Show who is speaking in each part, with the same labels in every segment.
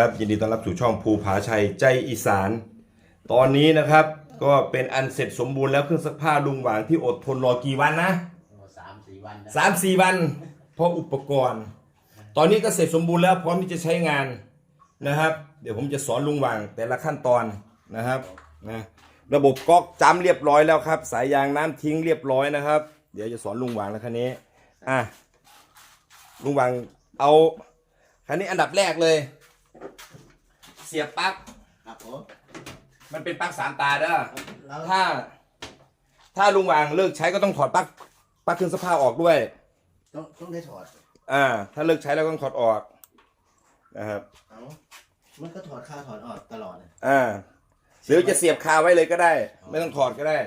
Speaker 1: ครับยินดีต้อนรับสู่ช่องภูผาชัยใจอีสาน ตอนนี้นะครับก็เป็นอันเสร็จสมบูรณ์แล้วเครื่องซักผ้าลุงหวางที่อดทนรอกี่วันนะ
Speaker 2: โอ้สามสี่วันนะ
Speaker 1: สามสี่วันเพราะอุปกรณ์ ตอนนี้ก็เสร็จสมบูรณ์แล้วพร้อมที่จะใช้งานนะครับ เดี๋ยวผมจะสอนลุงหวางแต่ละขั้นตอนนะครับนะระบบก๊อกจำเรียบร้อยแล้วครับ สายยางน้ำทิ้งเรียบร้อยนะครับ เดี๋ยวจะสอนลุงหวางแล้วคันนี้อะลุงหวางเอาคันนี้อันดับแรกเลย เสียบปลั๊ก
Speaker 2: ครับผม
Speaker 1: มันเป็นปลั๊กสามตาเด้อ
Speaker 2: แล้ว
Speaker 1: ถ้า ถ้าลุงวางเลิกใช้ก็ต้องถอดปลั๊กปลั๊กเครื่องซักผ้าออกด้วย
Speaker 2: ต้องต้องได้ถอด
Speaker 1: อ่า ถ้าเลิกใช้แล้วก็ต้องถอดออกนะครับ
Speaker 2: เอ้ามันก็ถอดค่าถอดออกตลอดนะ
Speaker 1: อ่าหรือจะเสียบคาไว้เลยก็ได้ ไม่ต้องถอดก็ได้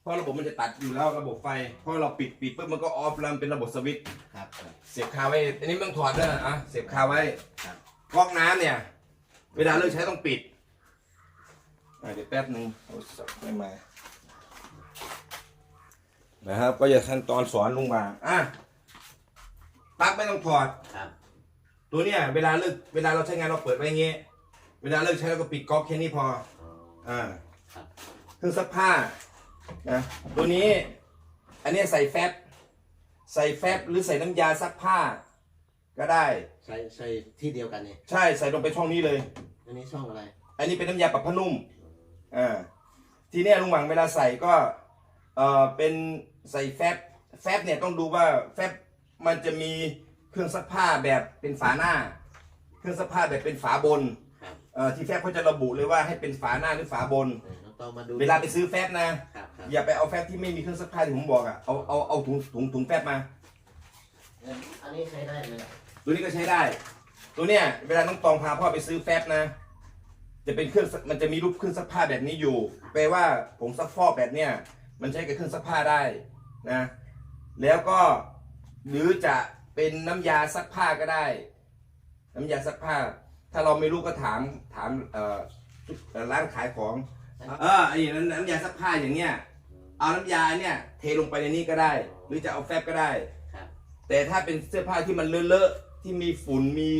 Speaker 1: เพราะระบบมันจะตัดอยู่แล้วระบบไฟเพราะเราปิดปิดปุ๊บมันก็ออฟแล้วมันเป็นระบบสวิตช์
Speaker 2: ครับครับ
Speaker 1: เสียบคาไว้ อันนี้ไม่ต้องถอดเด้ออะเสียบคาไว้
Speaker 2: ครับ
Speaker 1: ก๊อกน้ำเนี่ย เวลาเลิกใช้ต้องปิดอะเดี๋ยวแป๊บหนึ่งเอาสับไม่มา นะครับ ก็จะขั้นตอนสอนลุงวางอะปลั๊กไม่ต้องถอด
Speaker 2: ครับ
Speaker 1: ตัวเนี้ยเวลาเลิกเวลาเราใช้งานเราเปิดไว้อย่างเงี้ยเวลาเลิกใช้เราก็ปิดก๊อกแค่นี้พอ
Speaker 2: อ๋อ
Speaker 1: อ่า
Speaker 2: ครับ
Speaker 1: เครื่องซักผ้านะตัวนี้ อันเนี้ยใส่แฟบใส่แฟบหรือใส่น้ำยาซักผ้า ก็ได้
Speaker 2: ใส่ใส่ที่เดียวกันนี่
Speaker 1: ใช่ใส่ลงไปช่องนี้เลย
Speaker 2: อันนี้ช่องอะไร
Speaker 1: อันนี้เป็นน้ำยาปรับผ้านุ่มอ่าทีเนี้ยลุงหวังเวลาใส่ก็เออเป็นใส่แฟบแฟบเนี่ยต้องดูว่าแฟบมันจะมีเครื่องซักผ้าแบบเป็นฝาหน้า เครื่องซักผ้าแบบเป็นฝาบน
Speaker 2: ครับ
Speaker 1: เอ่อที่แฟบเขาจะระบุเลยว่าให้เป็นฝาหน้าหรือฝาบน
Speaker 2: เออน้องต้องมาดู
Speaker 1: เวลาไปซื้อแฟบนะ
Speaker 2: ครับครับ
Speaker 1: อย่าไปเอาแฟบที่ไม่มีเครื่องซักผ้าที่ผมบอกอะเอาเอาเอาถุงถุงถุงแฟบมา
Speaker 2: เอออันนี้ใช้ได้ไหมล่ะ
Speaker 1: ตัวนี้ก็ใช้ได้ ตัวเนี้ยเวลาน้องตองพาพ่อไปซื้อแฟบนะ จะเป็นเครื่องซักมันจะมีรูปเครื่องซักผ้าแบบนี้อยู่ แปลว่าผงซักฟอกแบบเนี้ยมันใช้กับเครื่องซักผ้าได้นะ แล้วก็หรือจะเป็นน้ำยาซักผ้าก็ได้ น้ำยาซักผ้า ถ้าเราไม่รู้ก็ถามถามเอ่อเอ่อร้านขายของ เออไอ้น้ำน้ำยาซักผ้าอย่างเงี้ยเอาน้ำยาเนี่ยเทลงไปในนี้ก็ได้ หรือจะเอาแฟบก็ได้
Speaker 2: ครับ
Speaker 1: แต่ถ้าเป็นเสื้อผ้าที่มันเลอะๆ ที่มีฝุ่นมี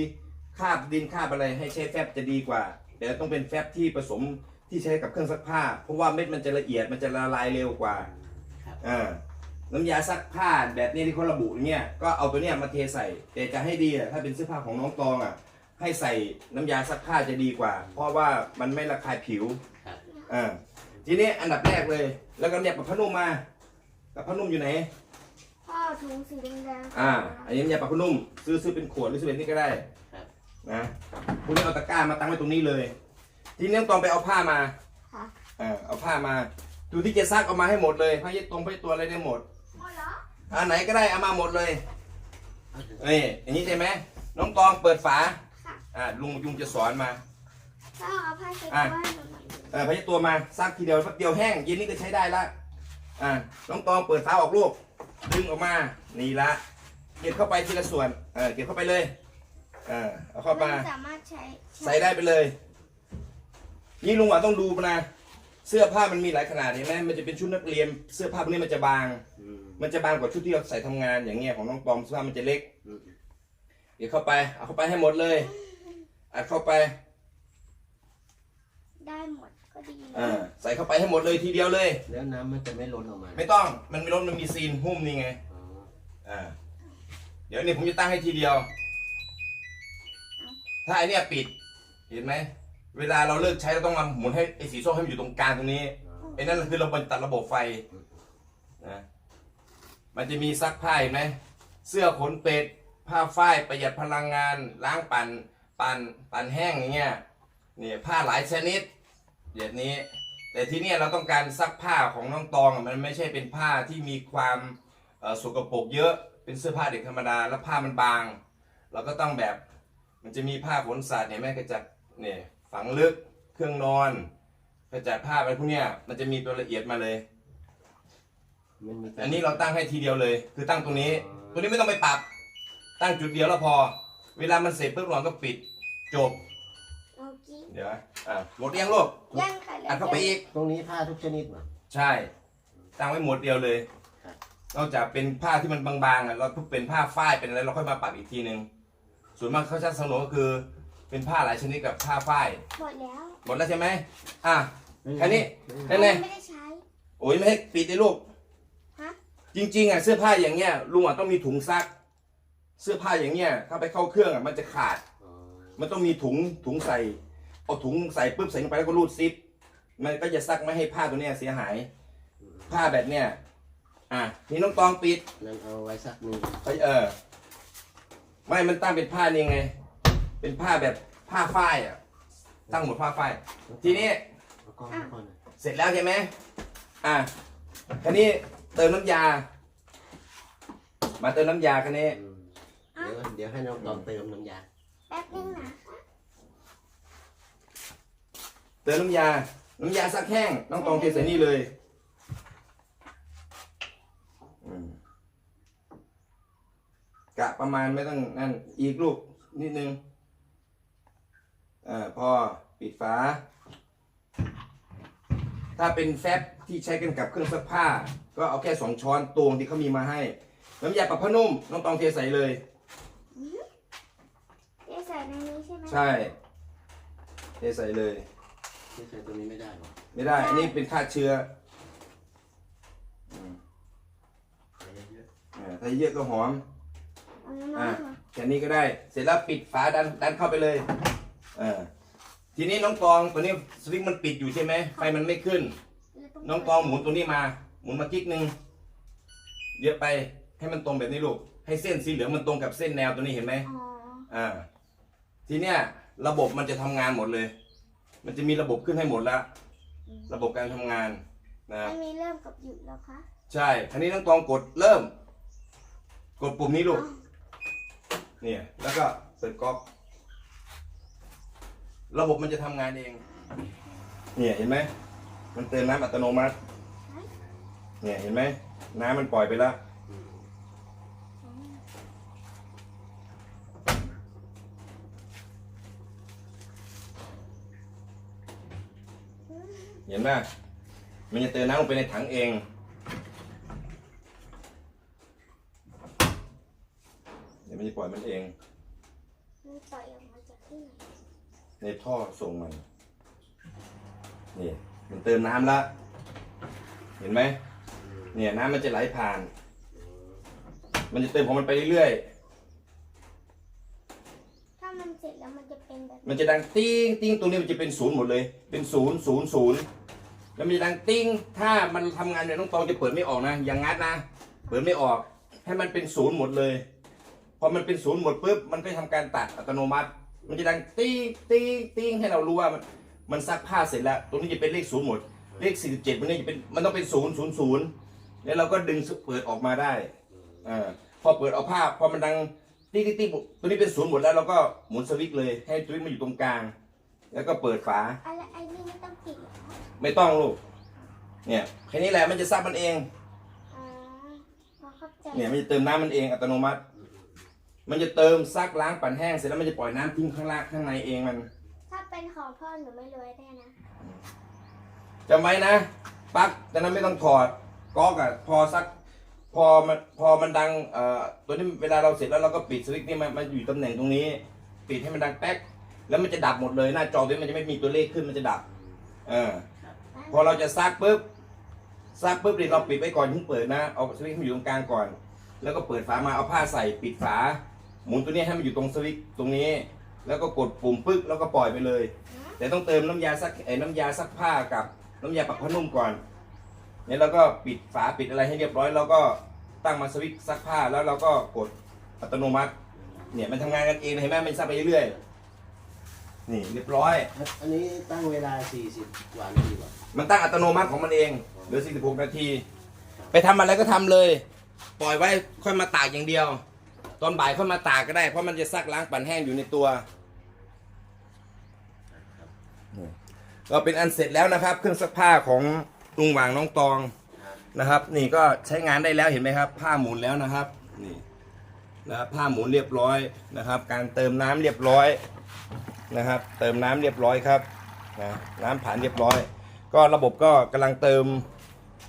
Speaker 1: คราบดินคราบอะไรให้ใช้แฟบจะดีกว่า แต่ต้องเป็นแฟบที่ผสมที่ใช้กับเครื่องซักผ้า เพราะว่าเม็ดมันจะละเอียดมันจะละลายเร็วกว่า
Speaker 2: ครับ
Speaker 1: อ่าน้ำยาซักผ้าแบบนี้ที่เขาระบุเนี่ยก็เอาตัวเนี้ยมาเทใส่ แต่จะให้ดีอะถ้าเป็นเสื้อผ้าของน้องตองอะ ให้ใส่น้ำยาซักผ้าจะดีกว่า เพราะว่ามันไม่ระคายผิว
Speaker 2: ครับ
Speaker 1: อ่าทีนี้อันดับแรกเลย แล้วก็เนี่ยกับพนุ่มมากับพนุ่มอยู่ไหน
Speaker 3: พ่อถุงสีแดงๆ
Speaker 1: อ่า อันนี้น้ำยาปรับผ้านุ่ม ซื้อซื้อเป็นขวดหรือซื้อเป็นนี่ก็ได้
Speaker 2: ครับ
Speaker 1: นะพวกนี้เอาตะกร้ามาตั้งไว้ตรงนี้เลย ทีนี้ต้องไปเอาผ้ามา
Speaker 3: ค่ะ
Speaker 1: อ่าเอาผ้ามาดูที่จะซักเอามาให้หมดเลยผ้าเย็ดตรงผ้าเย็ดตัวอะไรได้หมด
Speaker 3: พ่อเหรอ
Speaker 1: อันไหนก็ได้เอามาหมดเลย
Speaker 2: เอาเถอะ
Speaker 1: นี่อย่างนี้ใช่ไหมน้องตองเปิดฝา
Speaker 3: ค่ะ
Speaker 1: อ่าลุงยุงจะสอนมา
Speaker 3: พ่อเอาผ้าเช็ด
Speaker 1: อะ
Speaker 3: ตัวให้หนูหน่อย
Speaker 1: เออผ้าเย็ดตัวมาซักทีเดียวแป๊บเดียวแห้งเย็นนี้ก็ใช้ได้ละอ่าน้องตองเปิดฝาออกลูก ดึงออกมา นี่ละ เก็บเข้าไปทีละส่วน เออ เก็บเข้าไปเลยอ่าเอาเข้ามา
Speaker 3: นสามารถใช้
Speaker 1: ใส่ได้ไปเลย นี่ลุงหวานต้องดูนะ เสื้อผ้ามันมีหลายขนาดเห็นไหมมันจะเป็นชุดนักเรียน เสื้อผ้าพวกนี้มันจะบาง
Speaker 2: อืม
Speaker 1: มันจะบางกว่าชุดที่เราใส่ทำงานอย่างเงี้ยของน้องปอมเสื้อผ้ามันจะเล็ก
Speaker 2: อืม
Speaker 1: เดี๋ยวเข้าไป เอาเข้าไปให้หมดเลย อัดเข้าไป
Speaker 3: ได้หมด ก็ดีนะ
Speaker 1: อ่าใส่เข้าไปให้หมดเลยทีเดียวเลย
Speaker 2: แล้วน้ำมันจะไม่ล้นออกมา
Speaker 1: ไม่ต้องมันมีรถมันมีซีนหุ้มนี่ไง
Speaker 2: อ๋อ
Speaker 1: อ่าเดี๋ยวนี่ผมจะตั้งให้ทีเดียว ถ้าไอเนี้ยปิด เห็นไหมเวลาเราเลิกใช้เราต้องมาหมุนให้ไอสีส้มให้มันอยู่ตรงกลางตรงนี้
Speaker 2: อ๋อ
Speaker 1: ไอ้นั่นคือเราตัดระบบไฟนะมันจะมีซักผ้าเห็นไหมเสื้อขนเป็ดผ้าฝ้ายประหยัดพลังงาน ล้างปั่นปั่นปั่นแห้งอย่างเงี้ยเนี่ยผ้าหลายชนิด แบบนี้ แต่ที่เนี่ยเราต้องการซักผ้าของน้องตองอะมันไม่ใช่เป็นผ้าที่มีความเอ่อสกปรกเยอะเป็นเสื้อผ้าเด็กธรรมดาแล้วผ้ามันบาง เราก็ต้องแบบมันจะมีผ้าขนสัตว์เนี่ยแม่กระจัดเนี่ยฝังลึกเครื่องนอนกระจัดผ้าอะไรพวกเนี้ยมันจะมีตัวละเอียดมาเลย
Speaker 2: มันมี
Speaker 1: อันนี้เราตั้งให้ทีเดียวเลย คือตั้งตรงนี้ตัวนี้ไม่ต้องไปปรับ ตั้งจุดเดียวแล้วพอ เวลามันเสร็จปุ๊บเราก็ปิดจบ
Speaker 3: เมื่อกี้
Speaker 1: เดี๋ยวนะอะหมดยังลูก
Speaker 3: ย่างค่ะ
Speaker 1: อัดเข้าไปอีก
Speaker 2: ตรงนี้ผ้าทุกชนิดเหรอ
Speaker 1: ใช่ ตั้งไว้หมดเดียวเลย
Speaker 2: ครับ
Speaker 1: นอกจากเป็นผ้าที่มันบางๆอะเราเป็นผ้าฝ้ายเป็นอะไรเราค่อยมาปรับอีกทีนึงส่วนมากเขาจะสนุนก็คือ เป็นผ้าหลายชนิดกับผ้าฝ้าย
Speaker 3: หมดแล้ว
Speaker 1: หมดแล้วใช่ไหมอะแค่นี้
Speaker 2: ไม่
Speaker 1: นั่นไง
Speaker 3: ไม่ได้ใช้
Speaker 1: โอ้ยไม่ให้ปิดเลยลูก
Speaker 3: ฮะ
Speaker 1: จริงๆอะเสื้อผ้าอย่างเงี้ยลุงอะต้องมีถุงซัก เสื้อผ้าอย่างเงี้ยถ้าไปเข้าเครื่องอะมันจะขาด
Speaker 2: อ๋อ
Speaker 1: มันต้องมีถุงถุงใส่ เอาถุงใส่ปุ๊บใส่ลงไปแล้วก็รูดซิป มันก็จะซักไม่ให้ผ้าตัวเนี้ยเสียหาย ผ้าแบบเนี้ยอะนี่น้องตองปิด
Speaker 2: นั่นเอาไว้สักหนึ่ง
Speaker 1: เอ้ยเออ ไม่มันตั้งเป็นผ้านี่ไง เป็นผ้าแบบผ้าฝ้ายอะ ตั้งหมดผ้าฝ้าย ทีนี้
Speaker 2: เอากล้องให้ก่อนนะ
Speaker 1: เสร็จแล้วใช่ไหมอะคันนี้เติมน้ำยา มาเติมน้ำยาคันนี้
Speaker 2: อืมเดี๋ยวเดี๋ยวให้น้องตองเติมน้ำยา
Speaker 3: แป๊บนึงนะ
Speaker 1: เติมน้ำยา น้ำยาซักแห้ง น้องตองเทใส่นี่เลยอืมกะประมาณไม่ต้องนั่น อีกลูกนิดนึงอ่าพอปิดฝา ถ้าเป็นแฟบที่ใช้กันกับเครื่องซักผ้า ก็เอาแค่สองช้อนตวงที่เขามีมาให้ น้ำยาปรับผ้านุ่ม น้องตองเทใส่เลย
Speaker 3: ได้ใส่ในนี้ใช่ไหม
Speaker 1: ใช่เทใส่เลย
Speaker 2: ที่ใส่ตัวนี้ไม่ได้หรอ
Speaker 1: ไม่ได้ อันนี้เป็นฆ่าเชื้ออืม
Speaker 2: ใส่เยอะ
Speaker 1: อ่าถ้าเยอะก็หอม
Speaker 3: เอาน้อยๆมา
Speaker 1: แค่นี้ก็ได้ เสร็จแล้วปิดฝาดันดันเข้าไปเลย เออ ทีนี้น้องตองตัวนี้สวิตช์มันปิดอยู่ใช่ไหมไฟมันไม่ขึ้นน้องตองหมุนตัวนี้มา หมุนมากิ๊กหนึ่งเยอะไป ให้มันตรงแบบนี้ลูก ให้เส้นสีเหลืองมันตรงกับเส้นแนวตัวนี้เห็นไหม
Speaker 3: อ๋อ
Speaker 1: อ่า ทีเนี้ยระบบมันจะทำงานหมดเลย มันจะมีระบบขึ้นให้หมดแล้วระบบการทำงานนะ
Speaker 3: ไม่มีเริ่มกับหยุดแล้วคะ
Speaker 1: ใช่ทีนี้น้องตองกดเริ่ม กดปุ่มนี้ลูก
Speaker 3: อ้าว
Speaker 1: เนี่ยแล้วก็เปิดก๊อก ระบบมันจะทำงานเอง เนี่ยเห็นไหมมันเติมน้ำอัตโนมัติ เนี่ยเห็นไหมน้ำมันปล่อยไปแล้ว เห็นไหมมันจะเติมน้ำลงไปในถังเองเดี๋ยวมันจะปล่อยมันเอง
Speaker 3: มันปล่อยออกมาจากที่ไหน
Speaker 1: ในท่อส่งมันนี่มันเติมน้ำละเห็นไหมเนี่ยน้ำมันจะไหลผ่าน มันจะเติมของมันไปเรื่อย
Speaker 3: ถ้ามันเสร็จแล้วมันจะ เป็นแบบ
Speaker 1: มันจะดังติ้งติ้งตรงนี้มันจะเป็นศูนย์หมดเลย เป็นศูนย์ศูนย์ศูนย์แล้วมันจะดังติ้ง ถ้ามันทำงานเนี่ยน้องตองจะเปิดไม่ออกนะ อย่างงัดนะ เปิดไม่ออก ให้มันเป็นศูนย์หมดเลย พอมันเป็นศูนย์หมดปุ๊บ มันก็ทำการตัดอัตโนมัติ มันจะดังติ้งติ้งติ้งให้เรารู้ว่ามันมันซักผ้าเสร็จแล้ว ตรงนี้จะเป็นเลขศูนย์หมด เลขสี่สิบเจ็ดมันเนี่ยจะเป็น มันต้องเป็นศูนย์ศูนย์ศูนย์แล้วเราก็ดึงเปิดออกมาได้อ่าพอเปิดเอาผ้าพอมันดัง ติ๊กติ๊กติ๊กตัวนี้เป็นศูนย์หมดแล้วเราก็หมุนสวิตช์เลย ให้สวิตช์มันอยู่ตรงกลาง แล้วก็เปิดฝา
Speaker 3: อะไรไอ้นี่ไม่ต้องปิดเหรอ
Speaker 1: ไม่ต้องลูก เนี่ยแค่นี้แหละมันจะซักมันเอง
Speaker 3: อ๋อพอเข้าใจ
Speaker 1: เนี่ยมันจะเติมน้ำมันเองอัตโนมัติ มันจะเติมซักล้างปั่นแห้งเสร็จแล้วมันจะปล่อยน้ำทิ้งข้างล่างข้างในเองมัน
Speaker 3: ถ้าเป็นของพ่อหนูไม่รวยได้นะ
Speaker 1: จำไว้นะปลั๊กแต่นั้นไม่ต้องถอดก๊อกอะพอสัก พอมันพอมันดังเอ่อตัวนี้เวลาเราเสร็จแล้วเราก็ปิดสวิตช์นี่มันมันอยู่ตำแหน่งตรงนี้ ปิดให้มันดังแป๊กแล้วมันจะดับหมดเลยหน้าจอตัวนี้มันจะไม่มีตัวเลขขึ้นมันจะดับเออพอเราจะซักปุ๊บซักปุ๊บเดี๋ยเราปิดไว้ก่อนถึงเปิดนะเอาสวิตช์ให้มันอยู่ตรงกลางก่อน แล้วก็เปิดฝามาเอาผ้าใส่ปิดฝา หมุนตัวนี้ให้มันอยู่ตรงสวิตช์ตรงนี้ แล้วก็กดปุ่มปึ๊กแล้วก็ปล่อยไปเลย แต่ต้องเติมน้ำยาซักไอ้น้ำยาซักผ้ากับน้ำยาปรับผ้านุ่มก่อน เนี่ยเราก็ปิดฝาปิดอะไรให้เรียบร้อย แล้วก็ตั้งมาสวิตช์ซักผ้าแล้วเราก็กดอัตโนมัติ เนี่ยมันทำงานกันเองเห็นไหมมันซักไปเรื่อยๆนี่เรียบร้อย
Speaker 2: อันนี้ตั้งเวลา 40กว่านาทีก่อน
Speaker 1: มันตั้งอัตโนมัติของมันเองเหลือ46นาที ไปทำอะไรก็ทำเลย ปล่อยไว้ค่อยมาตากอย่างเดียว ตอนบ่ายค่อยมาตากก็ได้ เพราะมันจะซักล้างปั่นแห้งอยู่ในตัวก็เป็นอันเสร็จแล้วนะครับ เครื่องซักผ้าของ ลุงหว่างน้องตองนะครับ นี่ก็ใช้งานได้แล้วเห็นไหมครับ ผ้าหมุนแล้วนะครับนี่นะครับผ้าหมุนเรียบร้อยนะครับ การเติมน้ำเรียบร้อยนะครับ เติมน้ำเรียบร้อยครับนะน้ำผ่านเรียบร้อย ก็ระบบก็กำลังเติม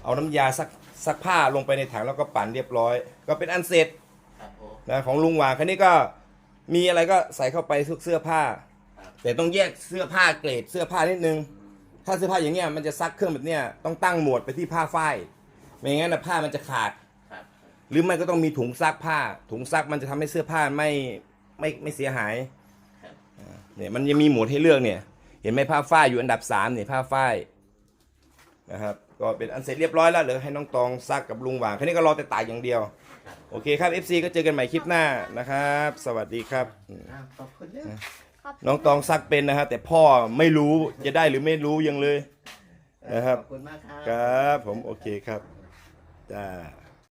Speaker 1: เอาน้ำยาซักซักผ้าลงไปในถังแล้วก็ปั่นเรียบร้อย ก็เป็นอันเสร็จ
Speaker 2: ครับผม
Speaker 1: นะของลุงหว่างคันนี้ก็มีอะไรก็ใส่เข้าไปทุกเสื้อผ้า
Speaker 2: ครับ
Speaker 1: แต่ต้องแยกเสื้อผ้าเกรดเสื้อผ้านิดนึง ถ้าเสื้อผ้าอย่างเงี้ยมันจะซักเครื่องแบบเนี้ยต้องตั้งโหมดไปที่ผ้าฝ้ายไม่งั้นนะผ้ามันจะขาด
Speaker 2: ครับ
Speaker 1: หรือไม่ก็ต้องมีถุงซักผ้า ถุงซักมันจะทำให้เสื้อผ้าไม่ไม่ไม่เสียหาย
Speaker 2: ครับ
Speaker 1: อ่าเนี่ยมันยังมีโหมดให้เลือกเนี่ย เห็นไหมผ้าฝ้ายอยู่อันดับสามเนี่ยผ้าฝ้ายนะครับก็เป็นอันเสร็จเรียบร้อยแล้วเหลือให้น้องตองซักกับลุงหว่างแค่นี้ก็รอแต่ตายอย่างเดียว โอเคครับ FC ก็เจอกันใหม่คลิปหน้านะครับ สวัสดีครับอืม
Speaker 2: อ้าวขอบคุณเด้อ
Speaker 3: ขอบคุณ
Speaker 1: น้องตองซักเป็นนะครับแต่พ่อไม่รู้จะได้หรือไม่รู้ยังเลยนะครับ
Speaker 2: ขอบคุณมากครับ
Speaker 1: ครับ ผมโอเคครับจ้า